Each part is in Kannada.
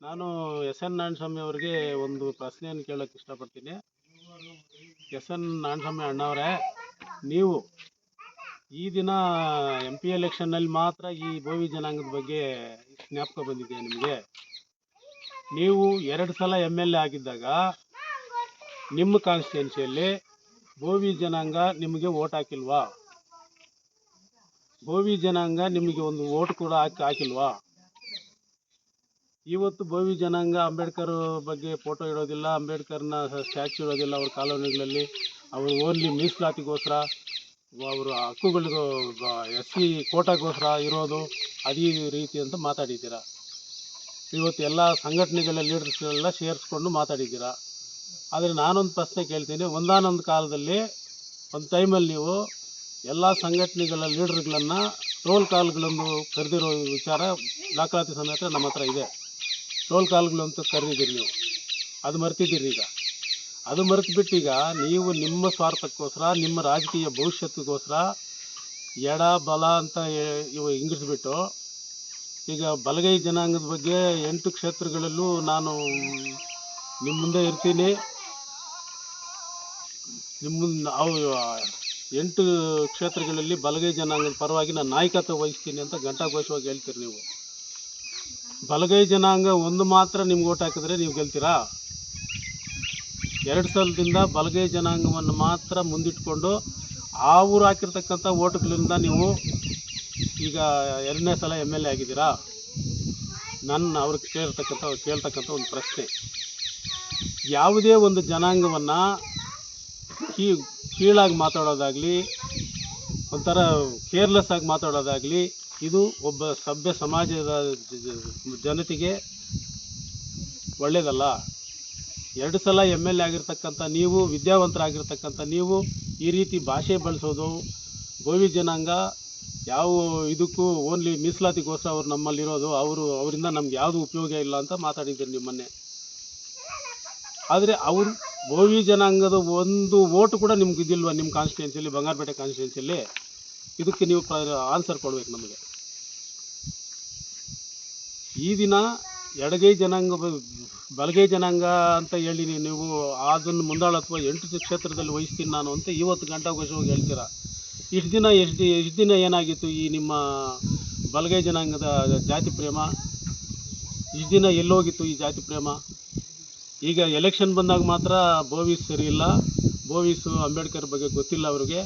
ನಾನು ಎಸ್ ಎನ್ ನಾರಾಯಣಸ್ವಾಮಿ ಅವರಿಗೆ ಒಂದು ಪ್ರಶ್ನೆಯನ್ನು ಕೇಳೋಕ್ಕೆ ಇಷ್ಟಪಡ್ತೀನಿ. ಎಸ್ ಎನ್ ನಾರಾಯಣಸ್ವಾಮಿ ಅಣ್ಣವರೇ, ನೀವು ಈ ದಿನ ಎಂ ಪಿ ಎಲೆಕ್ಷನ್ನಲ್ಲಿ ಮಾತ್ರ ಈ ಭೋವಿ ಜನಾಂಗದ ಬಗ್ಗೆ ಜ್ಞಾಪಕ ಬಂದಿದೆ ನಿಮಗೆ? ನೀವು ಎರಡು ಸಲ ಎಂ ಎಲ್ ಎ ಆಗಿದ್ದಾಗ ನಿಮ್ಮ ಕಾನ್ಸ್ಟಿಟ್ಯೂನ್ಸಿಯಲ್ಲಿ ಭೋವಿ ಜನಾಂಗ ನಿಮಗೆ ಓಟ್ ಹಾಕಿಲ್ವಾ? ಭೋವಿ ಜನಾಂಗ ನಿಮಗೆ ಒಂದು ಓಟ್ ಕೂಡ ಹಾಕಿ ಹಾಕಿಲ್ವಾ? ಇವತ್ತು ಭೋವಿ ಜನಾಂಗ ಅಂಬೇಡ್ಕರ್ ಬಗ್ಗೆ ಫೋಟೋ ಇಡೋದಿಲ್ಲ, ಅಂಬೇಡ್ಕರ್ನ ಸ್ಟ್ಯಾಚು ಇಡೋದಿಲ್ಲ ಅವ್ರ ಕಾಲೋನಿಗಳಲ್ಲಿ. ಅವರು ಓನ್ಲಿ ಮೀಸಲಾತಿಗೋಸ್ಕರ, ಅವರ ಹಕ್ಕುಗಳಿಗೂ ಎಸ್ ಸಿ ಕೋಟಾಗೋಸ್ಕರ ಇರೋದು ಅದೇ ರೀತಿ ಅಂತ ಮಾತಾಡಿದ್ದೀರ. ಇವತ್ತು ಎಲ್ಲ ಸಂಘಟನೆಗಳ ಲೀಡರ್ಸ್ಗಳೆಲ್ಲ ಸೇರಿಸ್ಕೊಂಡು ಮಾತಾಡಿದ್ದೀರ. ಆದರೆ ನಾನೊಂದು ಪ್ರಶ್ನೆ ಕೇಳ್ತೀನಿ, ಒಂದಾನೊಂದು ಕಾಲದಲ್ಲಿ, ಒಂದು ಟೈಮಲ್ಲಿ ನೀವು ಎಲ್ಲ ಸಂಘಟನೆಗಳ ಲೀಡರ್ಗಳನ್ನು ರೋಲ್ ಕಾಲ್ಗಳನ್ನು ಕರೆದಿರೋ ವಿಚಾರ, ದಾಖಲಾತಿ ಸಮೇತ ನಮ್ಮ ಹತ್ರ ಇದೆ. ರೋಲ್ ಕಾಲ್ಗಳು ಅಂತ ಕರೆದಿದ್ದೀರಿ ನೀವು. ಅದು ಮರ್ತಿದ್ದೀರಿ ಈಗ. ಅದು ಮರೆತುಬಿಟ್ಟು ಈಗ ನೀವು ನಿಮ್ಮ ಸ್ವಾರ್ಥಕ್ಕೋಸ್ಕರ, ನಿಮ್ಮ ರಾಜಕೀಯ ಭವಿಷ್ಯತ್ತಿಗೋಸ್ಕರ ಎಡ, ಬಲ ಅಂತ ಇವು ಹಿಂಗಿಸ್ಬಿಟ್ಟು ಈಗ ಬಲಗೈ ಜನಾಂಗದ ಬಗ್ಗೆ ಎಂಟು ಕ್ಷೇತ್ರಗಳಲ್ಲೂ ನಾನು ನಿಮ್ಮ ಮುಂದೆ ಇರ್ತೀನಿ. ನಿಮ್ಮ ಅವು, ಎಂಟು ಕ್ಷೇತ್ರಗಳಲ್ಲಿ ಬಲಗೈ ಜನಾಂಗದ ಪರವಾಗಿ ನಾನು ನಾಯಕತ್ವ ವಹಿಸ್ತೀನಿ ಅಂತ ಘಂಟಾಘೋಷವಾಗಿ ಹೇಳ್ತೀರಿ ನೀವು. ಬಲಗೈ ಜನಾಂಗ ಒಂದು ಮಾತ್ರ ನಿಮ್ಗೆ ಓಟ್ ಹಾಕಿದ್ರೆ ನೀವು ಗೆಲ್ತೀರಾ? ಎರಡು ಸಲದಿಂದ ಬಲಗೈ ಜನಾಂಗವನ್ನು ಮಾತ್ರ ಮುಂದಿಟ್ಕೊಂಡು ಆ ಊರು ಹಾಕಿರ್ತಕ್ಕಂಥ ಓಟ್ಗಳಿಂದ ನೀವು ಈಗ ಎರಡನೇ ಸಲ ಎಂ ಎಲ್ ಎ ಆಗಿದ್ದೀರಾ? ನನ್ನ ಅವ್ರಿಗೆ ಕೇಳ್ತಕ್ಕಂಥ ಕೇಳ್ತಕ್ಕಂಥ ಒಂದು ಪ್ರಶ್ನೆ. ಯಾವುದೇ ಒಂದು ಜನಾಂಗವನ್ನು ಕೀ, ಕೀಳಾಗಿ ಮಾತಾಡೋದಾಗಲಿ, ಒಂಥರ ಕೇರ್ಲೆಸ್ ಆಗಿ ಮಾತಾಡೋದಾಗಲಿ ಇದು ಒಬ್ಬ ಸಭ್ಯ ಸಮಾಜದ ಜನತೆಗೆ ಒಳ್ಳೆಯದಲ್ಲ ಎರಡು ಸಲ ಎಂ ಎಲ್ ಎ ಆಗಿರ್ತಕ್ಕಂಥ ನೀವು, ವಿದ್ಯಾವಂತರಾಗಿರ್ತಕ್ಕಂಥ ನೀವು ಈ ರೀತಿ ಭಾಷೆ ಬಳಸೋದು, ಗೋವಿ ಜನಾಂಗ ಯಾವ ಇದಕ್ಕೂ ಓನ್ಲಿ ಮೀಸಲಾತಿಗೋಸ್ಕರ ಅವ್ರು ನಮ್ಮಲ್ಲಿರೋದು, ಅವರು ಅವರಿಂದ ನಮ್ಗೆ ಯಾವುದು ಉಪಯೋಗ ಇಲ್ಲ ಅಂತ ಮಾತಾಡಿದ್ದೀರಿ ನಿಮ್ಮನ್ನೆ. ಆದರೆ ಅವರು ಗೋವಿ ಜನಾಂಗದ ಒಂದು ಓಟು ಕೂಡ ನಿಮ್ಗೆ ಇದಿಲ್ವಾ ನಿಮ್ಮ ಕಾನ್ಸ್ಟಿಟ್ಯೂನ್ಸಿಯಲ್ಲಿ ಬಂಗಾರಪೇಟೆ ಕಾನ್ಸ್ಟಿಟ್ಯೂನ್ಸಿಯಲ್ಲಿ ಇದಕ್ಕೆ ನೀವು ಆನ್ಸರ್ ಕೊಡ್ಬೇಕು ನಮಗೆ. ಈ ದಿನ ಎಡಗೈ ಜನಾಂಗ ಬಲಗೈ ಜನಾಂಗ ಅಂತ ಹೇಳಿ ನೀವು ಅದನ್ನು ಮುಂದಾಳತ್ವ ಎಂಟು ಕ್ಷೇತ್ರದಲ್ಲಿ ವಹಿಸ್ತೀನಿ ನಾನು ಅಂತ ಇವತ್ತು ಗಂಟಾಘೋಷವಾಗಿ ಹೇಳ್ತೀರಾ. ಇಷ್ಟು ದಿನ ಎಷ್ಟು ಎಷ್ಟು ದಿನ ಏನಾಗಿತ್ತು ಈ ನಿಮ್ಮ ಬಲಗೈ ಜನಾಂಗದ ಜಾತಿ ಪ್ರೇಮ? ಇಷ್ಟು ದಿನ ಎಲ್ಲೋಗಿತ್ತು ಈ ಜಾತಿ ಪ್ರೇಮ? ಈಗ ಎಲೆಕ್ಷನ್ ಬಂದಾಗ ಮಾತ್ರ ಬೋವೀಸ್ ಸರಿ ಇಲ್ಲ. ಬೋವಿಸು ಅಂಬೇಡ್ಕರ್ ಬಗ್ಗೆ ಗೊತ್ತಿಲ್ಲ ಅವರಿಗೆ.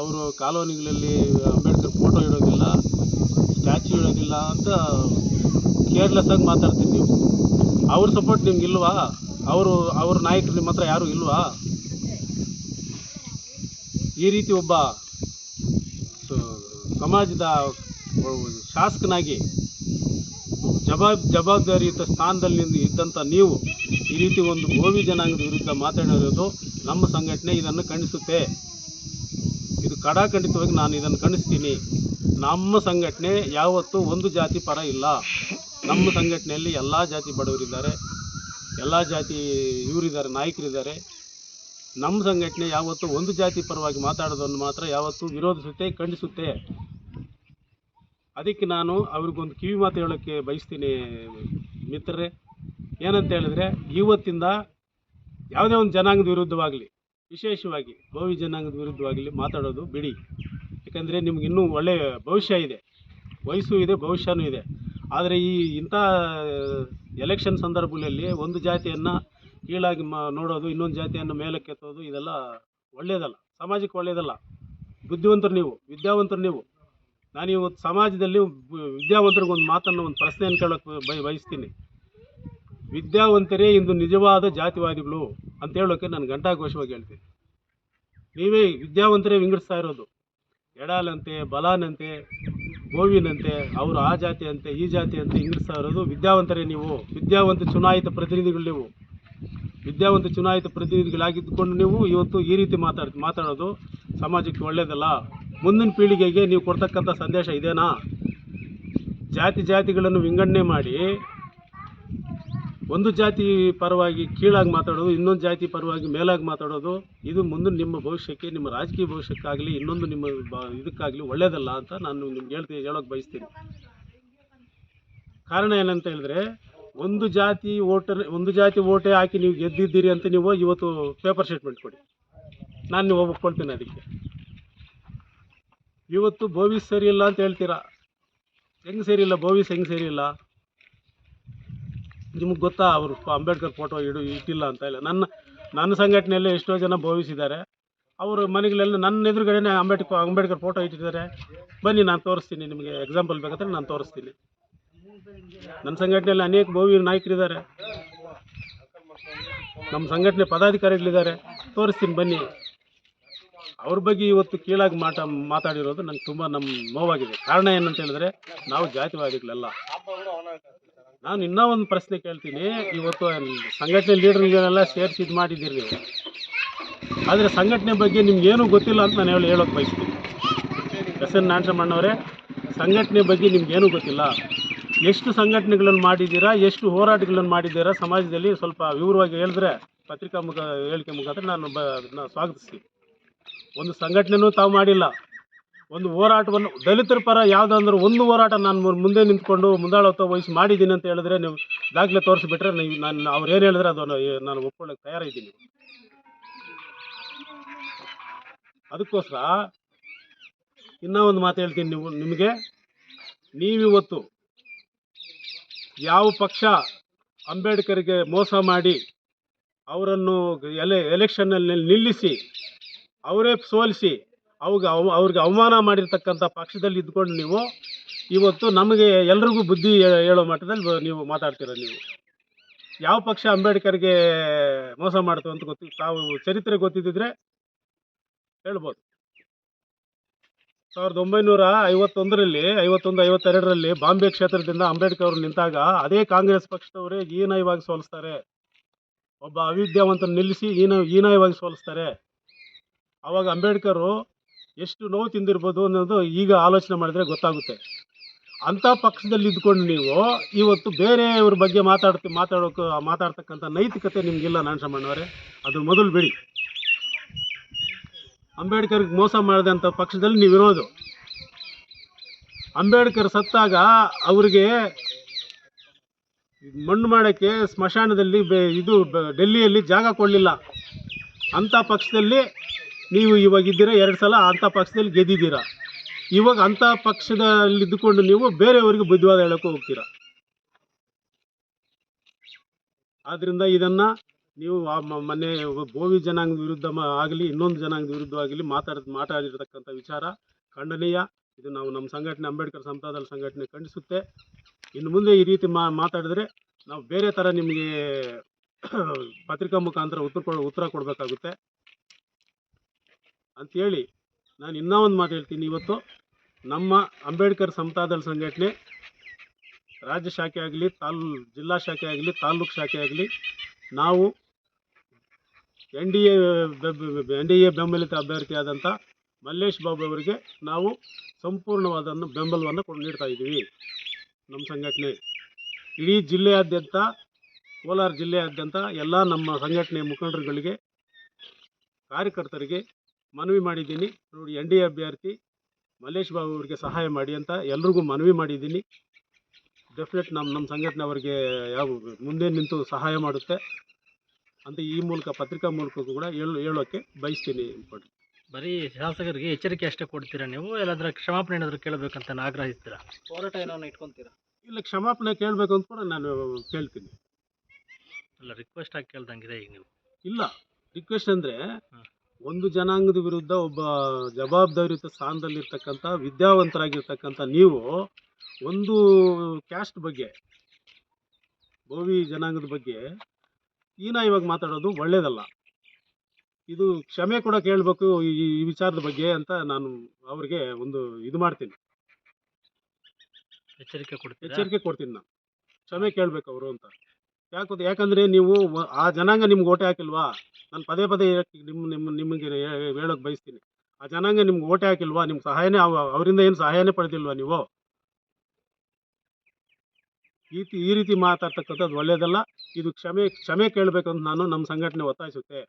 ಅವರು ಕಾಲೋನಿಗಳಲ್ಲಿ ಅಂಬೇಡ್ಕರ್ ಫೋಟೋ ಇಡೋದಿಲ್ಲ, ಸ್ಟ್ಯಾಚ್ಯೂ ಇಡೋದಿಲ್ಲ ಅಂತ ಕೇರ್ಲೆಸ್ ಆಗಿ ಮಾತಾಡ್ತೀನಿ ನೀವು. ಅವ್ರ ಸಪೋರ್ಟ್ ನಿಮ್ಗೆ ಇಲ್ವಾ? ಅವರು, ಅವ್ರ ನಾಯಕರು ನಿಮ್ಮ ಹತ್ರ ಯಾರೂ ಇಲ್ವಾ? ಈ ರೀತಿ ಒಬ್ಬ ಸಮಾಜದ ಶಾಸಕನಾಗಿ ಜವಾಬ್ ಜವಾಬ್ದಾರಿಯುತ ಸ್ಥಾನದಲ್ಲಿ ಇದ್ದಂಥ ನೀವು, ಈ ರೀತಿ ಒಂದು ಗೋವಿ ಜನಾಂಗದ ವಿರುದ್ಧ ಮಾತಾಡಿರೋದು ನಮ್ಮ ಸಂಘಟನೆ ಇದನ್ನು ಖಂಡಿಸುತ್ತೆ. ಇದು ಕಡಾಖಂಡಿತವಾಗಿ ನಾನು ಇದನ್ನು ಖಂಡಿಸ್ತೀನಿ. ನಮ್ಮ ಸಂಘಟನೆ ಯಾವತ್ತೂ ಒಂದು ಜಾತಿ ಪರ ಇಲ್ಲ. ನಮ್ಮ ಸಂಘಟನೆಯಲ್ಲಿ ಎಲ್ಲ ಜಾತಿ ಬಡವರಿದ್ದಾರೆ, ಎಲ್ಲ ಜಾತಿ ಇವರಿದ್ದಾರೆ, ನಾಯಕರಿದ್ದಾರೆ. ನಮ್ಮ ಸಂಘಟನೆ ಯಾವತ್ತೂ ಒಂದು ಜಾತಿ ಪರವಾಗಿ ಮಾತಾಡೋದನ್ನು ಮಾತ್ರ ಯಾವತ್ತೂ ವಿರೋಧಿಸುತ್ತೆ, ಖಂಡಿಸುತ್ತೆ. ಅದಕ್ಕೆ ನಾನು ಅವ್ರಿಗೊಂದು ಕಿವಿ ಮಾತು ಹೇಳೋಕ್ಕೆ ಬಯಸ್ತೀನಿ ಮಿತ್ರರೇ. ಏನಂತ ಹೇಳಿದ್ರೆ, ಇವತ್ತಿಂದ ಯಾವುದೇ ಒಂದು ಜನಾಂಗದ ವಿರುದ್ಧವಾಗಲಿ, ವಿಶೇಷವಾಗಿ ಭೋವಿ ಜನಾಂಗದ ವಿರುದ್ಧವಾಗಲಿ ಮಾತಾಡೋದು ಬಿಡಿ. ಯಾಕಂದರೆ ನಿಮ್ಗೆ ಇನ್ನೂ ಒಳ್ಳೆಯ ಭವಿಷ್ಯ ಇದೆ. ವಯಸ್ಸು ಇದೆ, ಭವಿಷ್ಯನೂ ಇದೆ. ಆದರೆ ಈ ಇಂಥ ಎಲೆಕ್ಷನ್ ಸಂದರ್ಭಗಳಲ್ಲಿ ಒಂದು ಜಾತಿಯನ್ನು ಕೀಳಾಗಿ ಮ, ನೋಡೋದು, ಇನ್ನೊಂದು ಜಾತಿಯನ್ನು ಮೇಲಕ್ಕೆತ್ತೋದು ಇದೆಲ್ಲ ಒಳ್ಳೆಯದಲ್ಲ ಸಮಾಜಕ್ಕೆ ಒಳ್ಳೆಯದಲ್ಲ ಬುದ್ಧಿವಂತರು ನೀವು, ವಿದ್ಯಾವಂತರು ನೀವು. ನಾನು ಇವತ್ತು ಸಮಾಜದಲ್ಲಿ ವಿದ್ಯಾವಂತರಿಗೊಂದು ಮಾತನ್ನು, ಒಂದು ಪ್ರಶ್ನೆಯನ್ನು ಕೇಳೋಕ್ಕೆ ಬಯ, ಬಯಸ್ತೀನಿ. ವಿದ್ಯಾವಂತರೇ ಇಂದು ನಿಜವಾದ ಜಾತಿವಾದಿಗಳು ಅಂತ ಹೇಳೋಕ್ಕೆ ನಾನು ಘಂಟಾಘೋಷವಾಗಿ ಹೇಳ್ತೀನಿ. ನೀವೇ ವಿದ್ಯಾವಂತರೇ ವಿಂಗಡಿಸ್ತಾ ಇರೋದು. ಎಡಾಲಂತೆ ಬಲಾನಂತೆ ಗೋವಿನಂತೆ, ಅವರು ಆ ಜಾತಿ ಅಂತೆ ಈ ಜಾತಿ ಅಂತೆ ಹಿಂಗಿಸ್ತಾ ಇರೋದು ವಿದ್ಯಾವಂತರೇ ನೀವು. ವಿದ್ಯಾವಂತ ಚುನಾಯಿತ ಪ್ರತಿನಿಧಿಗಳು ನೀವು. ವಿದ್ಯಾವಂತ ಚುನಾಯಿತ ಪ್ರತಿನಿಧಿಗಳಾಗಿದ್ದುಕೊಂಡು ನೀವು ಇವತ್ತು ಈ ರೀತಿ ಮಾತಾಡ್, ಮಾತಾಡೋದು ಸಮಾಜಕ್ಕೆ ಒಳ್ಳೆಯದಲ್ಲ ಮುಂದಿನ ಪೀಳಿಗೆಗೆ ನೀವು ಕೊಡ್ತಕ್ಕಂಥ ಸಂದೇಶ ಇದೇನಾ? ಜಾತಿ ಜಾತಿಗಳನ್ನು ವಿಂಗಡಣೆ ಮಾಡಿ ಒಂದು ಜಾತಿ ಪರವಾಗಿ ಕೀಳಾಗಿ ಮಾತಾಡೋದು, ಇನ್ನೊಂದು ಜಾತಿ ಪರವಾಗಿ ಮೇಲಾಗಿ ಮಾತಾಡೋದು, ಇದು ಮುಂದೆ ನಿಮ್ಮ ಭವಿಷ್ಯಕ್ಕೆ, ನಿಮ್ಮ ರಾಜಕೀಯ ಭವಿಷ್ಯಕ್ಕಾಗಲಿ, ಇನ್ನೊಂದು ನಿಮ್ಮ ಬ, ಇದಕ್ಕಾಗಲಿ ಒಳ್ಳೆಯದಲ್ಲ ಅಂತ ನಾನು ನಿಮ್ಗೆ ಹೇಳ್ತೀನಿ ಹೇಳೋಕೆ ಬಯಸ್ತೀನಿ. ಕಾರಣ ಏನಂತ ಹೇಳಿದ್ರೆ, ಒಂದು ಜಾತಿ ಓಟರ್ ಒಂದು ಜಾತಿ ಓಟೇ ಹಾಕಿ ನೀವು ಗೆದ್ದಿದ್ದೀರಿ ಅಂತ ನೀವು ಇವತ್ತು ಪೇಪರ್ ಸ್ಟೇಟ್ಮೆಂಟ್ ಕೊಡಿ. ನಾನು ನೀವು ಒಪ್ಕೊಳ್ತೀನಿ ಅದಕ್ಕೆ. ಇವತ್ತು ಬೋವಿಸ್ ಸರಿ ಇಲ್ಲ ಅಂತ ಹೇಳ್ತೀರಾ? ಹೆಂಗೆ ಸರಿ ಇಲ್ಲ? ಬೋವಿಸ್ ಹೆಂಗೆ ಸರಿ ಇಲ್ಲ? ನಿಮಗೆ ಗೊತ್ತಾ, ಅವರು ಅಂಬೇಡ್ಕರ್ ಫೋಟೋ ಇಡು, ಇಟ್ಟಿಲ್ಲ ಅಂತ ಇಲ್ಲ. ನನ್ನ ನನ್ನ ಸಂಘಟನೆಯಲ್ಲಿ ಎಷ್ಟೋ ಜನ ಭೋವಿಸಿದ್ದಾರೆ. ಅವರು ಮನೆಗಳೆಲ್ಲ ನನ್ನ ಎದುರುಗಡೆನೆ ಅಂಬೇಡ್ಕರ್ ಅಂಬೇಡ್ಕರ್ ಫೋಟೋ ಇಟ್ಟಿದ್ದಾರೆ. ಬನ್ನಿ, ನಾನು ತೋರಿಸ್ತೀನಿ ನಿಮಗೆ ಎಕ್ಸಾಂಪಲ್ ಬೇಕಾದ್ರೆ ನಾನು ತೋರಿಸ್ತೀನಿ. ನನ್ನ ಸಂಘಟನೆಯಲ್ಲಿ ಅನೇಕ ಭೋವಿ ನಾಯಕರಿದ್ದಾರೆ. ನಮ್ಮ ಸಂಘಟನೆ ಪದಾಧಿಕಾರಿಗಳಿದ್ದಾರೆ. ತೋರಿಸ್ತೀನಿ, ಬನ್ನಿ. ಅವ್ರ ಬಗ್ಗೆ ಇವತ್ತು ಕೀಳಾಗಿ ಮಾಟ, ಮಾತಾಡಿರೋದು ನಂಗೆ ತುಂಬ ನಮ್ಮ ನೋವಾಗಿದೆ. ಕಾರಣ ಏನಂತ ಹೇಳಿದ್ರೆ, ನಾವು ಜಾತಿವಾದಿಗಳಲ್ಲ. ನಾನು ಇನ್ನೂ ಒಂದು ಪ್ರಶ್ನೆ ಕೇಳ್ತೀನಿ. ಇವತ್ತು ಸಂಘಟನೆ ಲೀಡರ್ಗಳನ್ನೆಲ್ಲ ಸೇರಿಸಿ ಇದು ಮಾಡಿದ್ದೀರಿ ನೀವು. ಆದರೆ ಸಂಘಟನೆ ಬಗ್ಗೆ ನಿಮ್ಗೆ ಏನೂ ಗೊತ್ತಿಲ್ಲ ಅಂತ ನಾನು ಹೇಳಿ ಹೇಳೋಕೆ ಬಯಸ್ತೀನಿ. ಎಸ್ ಎನ್ ನಾರಾಯಣಮ್ಮನವರೇ ಸಂಘಟನೆ ಬಗ್ಗೆ ನಿಮ್ಗೆ ಏನೂ ಗೊತ್ತಿಲ್ಲ? ಎಷ್ಟು ಸಂಘಟನೆಗಳನ್ನು ಮಾಡಿದ್ದೀರಾ? ಎಷ್ಟು ಹೋರಾಟಗಳನ್ನು ಮಾಡಿದ್ದೀರಾ? ಸಮಾಜದಲ್ಲಿ ಸ್ವಲ್ಪ ವಿವರವಾಗಿ ಹೇಳಿದ್ರೆ, ಪತ್ರಿಕಾ ಮುಖ ಹೇಳಿಕೆ ಮುಖಾಂತರ ನಾನು ಬ ಅದನ್ನ ಸ್ವಾಗತಿಸ್ತೀನಿ. ಒಂದು ಸಂಘಟನೆನೂ ತಾವು ಮಾಡಿಲ್ಲ. ಒಂದು ಹೋರಾಟವನ್ನು ದಲಿತರ ಪರ ಯಾವುದಂದ್ರೆ ಒಂದು ಹೋರಾಟ ನಾನು ಮುಂದೆ ನಿಂತ್ಕೊಂಡು ಮುಂದಾಳತ್ವ ವಹಿಸಿ ಮಾಡಿದ್ದೀನಿ ಅಂತ ಹೇಳಿದ್ರೆ ನೀವು ದಾಖಲೆ ತೋರಿಸಿಬಿಟ್ರೆ ನೀವು ನಾನು ಅವ್ರು ಏನು ಹೇಳಿದ್ರೆ ಅದನ್ನು ನಾನು ಒಪ್ಕೊಳ್ಳೋಕೆ ತಯಾರಿದ್ದೀನಿ. ಅದಕ್ಕೋಸ್ಕರ ಇನ್ನೂ ಒಂದು ಮಾತು ಹೇಳ್ತೀನಿ ನೀವು ನಿಮಗೆ. ನೀವಿವತ್ತು ಯಾವ ಪಕ್ಷ ಅಂಬೇಡ್ಕರ್ಗೆ ಮೋಸ ಮಾಡಿ ಅವರನ್ನು ಎಲೆ ಎಲೆಕ್ಷನ್ನಲ್ಲಿ ನಿಲ್ಲಿಸಿ, ಅವರೇ ಸೋಲಿಸಿ ಅವಾಗ ಅವ, ಅವ್ರಿಗೆ ಅವಮಾನ ಮಾಡಿರ್ತಕ್ಕಂಥ ಪಕ್ಷದಲ್ಲಿ ಇದ್ಕೊಂಡು ನೀವು ಇವತ್ತು ನಮಗೆ ಎಲ್ರಿಗೂ ಬುದ್ಧಿ ಹೇಳೋ ಮಟ್ಟದಲ್ಲಿ ನೀವು ಮಾತಾಡ್ತೀರ ನೀವು. ಯಾವ ಪಕ್ಷ ಅಂಬೇಡ್ಕರ್ಗೆ ಮೋಸ ಮಾಡ್ತು ಅಂತ ಗೊತ್ತಿ, ತಾವು ಚರಿತ್ರೆ ಗೊತ್ತಿದ್ದಿದ್ರೆ ಹೇಳ್ಬೋದು. ಸಾವಿರದ ಒಂಬೈನೂರ ಐವತ್ತೊಂದರಲ್ಲಿ, ಐವತ್ತೊಂದು, ಐವತ್ತೆರಡರಲ್ಲಿ ಬಾಂಬೆ ಕ್ಷೇತ್ರದಿಂದ ಅಂಬೇಡ್ಕರ್ ಅವರು ನಿಂತಾಗ ಅದೇ ಕಾಂಗ್ರೆಸ್ ಪಕ್ಷದವರೇ ಹೀನಾಯವಾಗಿ ಸೋಲಿಸ್ತಾರೆ. ಒಬ್ಬ ಅವಿದ್ಯಾವಂತನ ನಿಲ್ಲಿಸಿ ಹೀನ, ಹೀನಾಯವಾಗಿ ಸೋಲಿಸ್ತಾರೆ. ಆವಾಗ ಅಂಬೇಡ್ಕರು ಎಷ್ಟು ನೋವು ತಿಂದಿರ್ಬೋದು ಅನ್ನೋದು ಈಗ ಆಲೋಚನೆ ಮಾಡಿದ್ರೆ ಗೊತ್ತಾಗುತ್ತೆ. ಅಂಥ ಪಕ್ಷದಲ್ಲಿ ಇದ್ಕೊಂಡು ನೀವು ಇವತ್ತು ಬೇರೆಯವ್ರ ಬಗ್ಗೆ ಮಾತಾಡ್ತಿ, ಮಾತಾಡೋಕೆ, ಮಾತಾಡ್ತಕ್ಕಂಥ ನೈತಿಕತೆ ನಿಮಗಿಲ್ಲ ನಾನ್ಸಮ್ಮಣ್ಣವರೇ ಅದು ಮೊದಲು ಬಿಡಿ. ಅಂಬೇಡ್ಕರ್ಗೆ ಮೋಸ ಮಾಡಿದಂಥ ಪಕ್ಷದಲ್ಲಿ ನೀವಿರೋದು ಅಂಬೇಡ್ಕರ್ ಸತ್ತಾಗ ಅವರಿಗೆ ಮಣ್ಣು ಮಾಡೋಕ್ಕೆ ಸ್ಮಶಾನದಲ್ಲಿ ಬೆ- ಇದು ಡೆಲ್ಲಿಯಲ್ಲಿ ಜಾಗ ಕೊಡಲಿಲ್ಲ. ಅಂಥ ಪಕ್ಷದಲ್ಲಿ ನೀವು ಇವಾಗ ಇದ್ದೀರಾ ಎರಡು ಸಲ ಅಂಥ ಪಕ್ಷದಲ್ಲಿ ಗೆದ್ದಿದ್ದೀರಾ? ಇವಾಗ ಅಂಥ ಪಕ್ಷದಲ್ಲಿ ಇದ್ದುಕೊಂಡು ನೀವು ಬೇರೆಯವರಿಗೆ ಬುದ್ಧಿವಾದ ಹೇಳೋಕೆ ಹೋಗ್ತೀರಾ? ಆದ್ದರಿಂದ ಇದನ್ನು ನೀವು ಮೊನ್ನೆ ಬೋವಿ ಜನಾಂಗದ ವಿರುದ್ಧ ಆಗಲಿ, ಇನ್ನೊಂದು ಜನಾಂಗದ ವಿರುದ್ಧ ಆಗಲಿ ಮಾತಾಡ, ಮಾತಾಡಿರ್ತಕ್ಕಂಥ ವಿಚಾರ ಖಂಡನೀಯ. ಇದು ನಾವು ನಮ್ಮ ಸಂಘಟನೆ, ಅಂಬೇಡ್ಕರ್ ಸಂಪ್ರದಾಯದ ಸಂಘಟನೆ ಖಂಡಿಸುತ್ತೆ. ಇನ್ನು ಮುಂದೆ ಈ ರೀತಿ ಮಾತಾಡಿದ್ರೆ ನಾವು ಬೇರೆ ಥರ ನಿಮಗೆ ಪತ್ರಿಕಾ ಮುಖಾಂತರ ಉತ್ತರ ಕೊಡ, ಉತ್ತರ ಕೊಡಬೇಕಾಗುತ್ತೆ. ಅಂಥೇಳಿ ನಾನು ಇನ್ನೂ ಒಂದು ಮಾತು ಹೇಳ್ತೀನಿ ಇವತ್ತು. ನಮ್ಮ ಅಂಬೇಡ್ಕರ್ ಸಮತಾದಳ ಸಂಘಟನೆ ರಾಜ್ಯ ಶಾಖೆ ಆಗಲಿ, ತಾಲ್, ಜಿಲ್ಲಾ ಶಾಖೆ ಆಗಲಿ, ತಾಲ್ಲೂಕು ಶಾಖೆ ಆಗಲಿ, ನಾವು N D N D A ಬೆಂಬಲಿತ ಅಭ್ಯರ್ಥಿಯಾದಂಥ ಮಲ್ಲೇಶ್ ಬಾಬು ಅವರಿಗೆ ನಾವು ಸಂಪೂರ್ಣವಾದ ಬೆಂಬಲವನ್ನು ಕೊಡು, ನೀಡ್ತಾ ಇದ್ದೀವಿ ನಮ್ಮ ಸಂಘಟನೆ. ಇಡೀ ಜಿಲ್ಲೆಯಾದ್ಯಂತ, ಕೋಲಾರ ಜಿಲ್ಲೆಯಾದ್ಯಂತ ಎಲ್ಲ ನಮ್ಮ ಸಂಘಟನೆ ಮುಖಂಡರುಗಳಿಗೆ, ಕಾರ್ಯಕರ್ತರಿಗೆ ಮನವಿ ಮಾಡಿದ್ದೀನಿ. ನೋಡಿ ಎನ್ ಡಿ ಎ ಅಭ್ಯರ್ಥಿ ಮಲ್ಲೇಶ್ ಬಾಬು ಅವರಿಗೆ ಸಹಾಯ ಮಾಡಿ ಅಂತ ಎಲ್ರಿಗೂ ಮನವಿ ಮಾಡಿದ್ದೀನಿ. ಡೆಫಿನೆಟ್ ನಮ್ಮ ನಮ್ಮ ಸಂಘಟನೆ ಅವರಿಗೆ ಯಾವ ಮುಂದೆ ನಿಂತು ಸಹಾಯ ಮಾಡುತ್ತೆ ಅಂತ ಈ ಮೂಲಕ ಪತ್ರಿಕಾ ಮೂಲಕ ಕೂಡ ಹೇಳು ಹೇಳೋಕ್ಕೆ ಬಯಸ್ತೀನಿ ಅನ್ಕೊಂಡು ಬರೀ ಶಾಸಕರಿಗೆ ಎಚ್ಚರಿಕೆ ಅಷ್ಟೇ ಕೊಡ್ತೀರಾ ನೀವು? ಎಲ್ಲಾದ್ರೂ ಕ್ಷಮಾಪಣೆ ಏನಾದರೂ ಕೇಳಬೇಕಂತ ಆಗ್ರಹಿಸ್ತೀರಾ? ಹೋರಾಟ ಏನೋ ಇಟ್ಕೊಂತೀರಾ? ಇಲ್ಲ ಕ್ಷಮಾಪಣೆ ಕೇಳಬೇಕು ಅಂತ ಕೂಡ ನಾನು ಕೇಳ್ತೀನಿ. ಅಲ್ಲ ರಿಕ್ವೆಸ್ಟ್ ಆಗಿ ಕೇಳ್ದಂಗಿದೆ ಈಗ ನೀವು. ಇಲ್ಲ ರಿಕ್ವೆಸ್ಟ್ ಅಂದರೆ. ಒಂದು ಜನಾಂಗದ ವಿರುದ್ಧ ಒಬ್ಬ ಜವಾಬ್ದಾರಿಯುತ ಸ್ಥಾನದಲ್ಲಿರ್ತಕ್ಕಂಥ ವಿದ್ಯಾವಂತರಾಗಿರ್ತಕ್ಕಂಥ ನೀವು ಒಂದು ಕ್ಯಾಸ್ಟ್ ಬಗ್ಗೆ ಬೋವಿ ಜನಾಂಗದ ಬಗ್ಗೆ ಈನ ಇವಾಗ ಮಾತಾಡೋದು ಒಳ್ಳೇದಲ್ಲ. ಇದು ಕ್ಷಮೆ ಕೂಡ ಕೇಳಬೇಕು ಈ ಈ ವಿಚಾರದ ಬಗ್ಗೆ ಅಂತ ನಾನು ಅವ್ರಿಗೆ ಒಂದು ಇದು ಮಾಡ್ತೀನಿ. ಎಚ್ಚರಿಕೆ ಕೊಡ್ತೀನಿ ಎಚ್ಚರಿಕೆ ಕೊಡ್ತೀನಿ ನಾನು. ಕ್ಷಮೆ ಕೇಳಬೇಕು ಅವರು ಅಂತ. ಯಾಕೆ ಯಾಕಂದರೆ ನೀವು ವ- ಆ ಜನಾಂಗ ನಿಮ್ಗೆ ಓಟೆ ಹಾಕಿಲ್ವಾ? ನಾನು ಪದೇ ಪದೇ ಹೇಳಕ್ಕೆ ನಿಮ್ಮ ನಿಮ್ಮ ನಿಮಗೆ ಹೇಳೋಕೆ ಬಯಸ್ತೀನಿ. ಆ ಜನಾಂಗ ನಿಮ್ಗೆ ಓಟೆ ಹಾಕಿಲ್ವಾ? ನಿಮ್ಗೆ ಸಹಾಯನೇ ಅವ- ಅವರಿಂದ ಏನು ಸಹಾಯನೇ ಪಡೆದಿಲ್ವಾ ನೀವು? ಈ ರೀತಿ ಈ ರೀತಿ ಮಾತಾಡ್ತಕ್ಕಂಥದ್ದು ಒಳ್ಳೆಯದಲ್ಲ ಇದು ಕ್ಷಮೆ ಕ್ಷಮೆ ಕೇಳಬೇಕಂತ ನಾನು ನಮ್ಮ ಸಂಘಟನೆ ಒತ್ತಾಯಿಸುತ್ತೆ.